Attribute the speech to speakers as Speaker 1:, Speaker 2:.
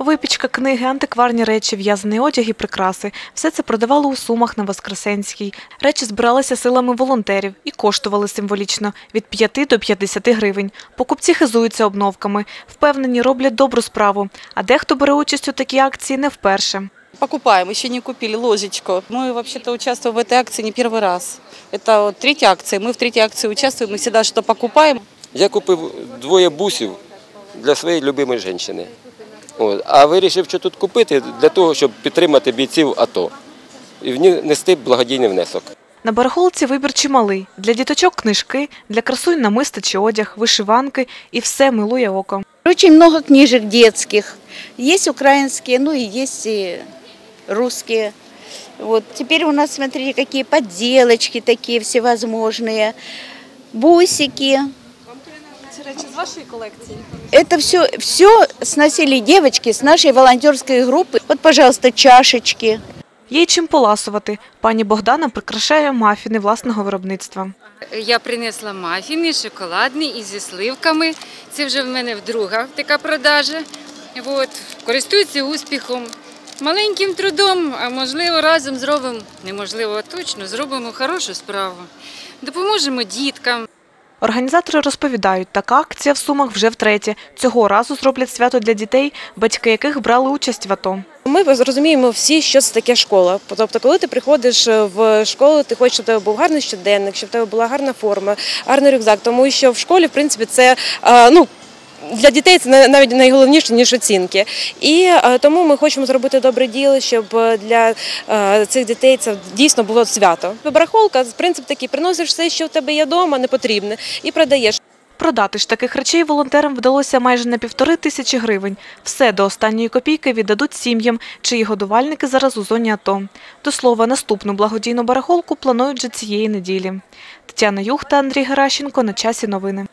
Speaker 1: Випічка, книги, антикварні речі, в'язаний одяг і прикраси – все це продавали у Сумах на Воскресенській. Речі збиралися силами волонтерів і коштували символічно – від 5 до 50 гривень. Покупці хизуються обновками, впевнені, роблять добру справу. А дехто бере участь у такій акції не вперше.
Speaker 2: Покупаем, еще не купили ложечку. Мы вообще-то участвуем в этой акции не первый раз. Это вот третья акция. Мы в третьей акции участвуем, мы всегда что покупаем.
Speaker 3: Я купив двоє бусів для своєї любимої жінки. От. А вирішив, що тут купити для того, щоб підтримати бійців АТО і внести благодійний внесок.
Speaker 1: На барахолці вибір чималий. Для діточок книжки, для красунь намисти чи одяг, вишиванки і все милує око.
Speaker 4: Очень много книжек детских. Есть украинские, ну и есть и русские. Вот. Теперь у нас, смотрите, какие подделочки такие всевозможные, бусики.
Speaker 1: Ці речі з вашої колекції?
Speaker 4: Это все, все сносили девочки с нашей волонтерской группы. Вот, пожалуйста, чашечки.
Speaker 1: Є й чим поласувати. Пані Богдана прикрашає мафіни власного виробництва.
Speaker 5: Я принесла мафіни, шоколадні і зі сливками. Це вже в мене вдруга така продажа. От. Користуються успіхом. Маленьким трудом, а можливо, разом зробимо, неможливо, а точно зробимо хорошу справу. Допоможемо діткам.
Speaker 1: Організатори розповідають, така акція в Сумах вже втретє. Цього разу зроблять свято для дітей, батьки яких брали участь в АТО.
Speaker 6: Ми зрозуміємо всі, що це таке школа. Тобто, коли ти приходиш в школу, ти хочеш, щоб у тебе був гарний щоденник, щоб у тебе була гарна форма, гарний рюкзак, тому що в школі, в принципі, це е, ну. Для дітей це на- навіть найголовніше ніж оцінки, і е, тому ми хочемо зробити добре діло, щоб е, для е, цих дітей це дійсно було свято. Барахолка, принцип такий: приносиш все, що в тебе є вдома, не потрібне, і продаєш.
Speaker 1: Продати ж таких речей волонтерам вдалося майже на півтори тисячі гривень. Все до останньої копійки віддадуть сім'ям, чиї годувальники зараз у зоні АТО. До слова, наступну благодійну барахолку планують вже цієї неділі. Тетяна Юхта, Андрій Геращенко. На часі новини.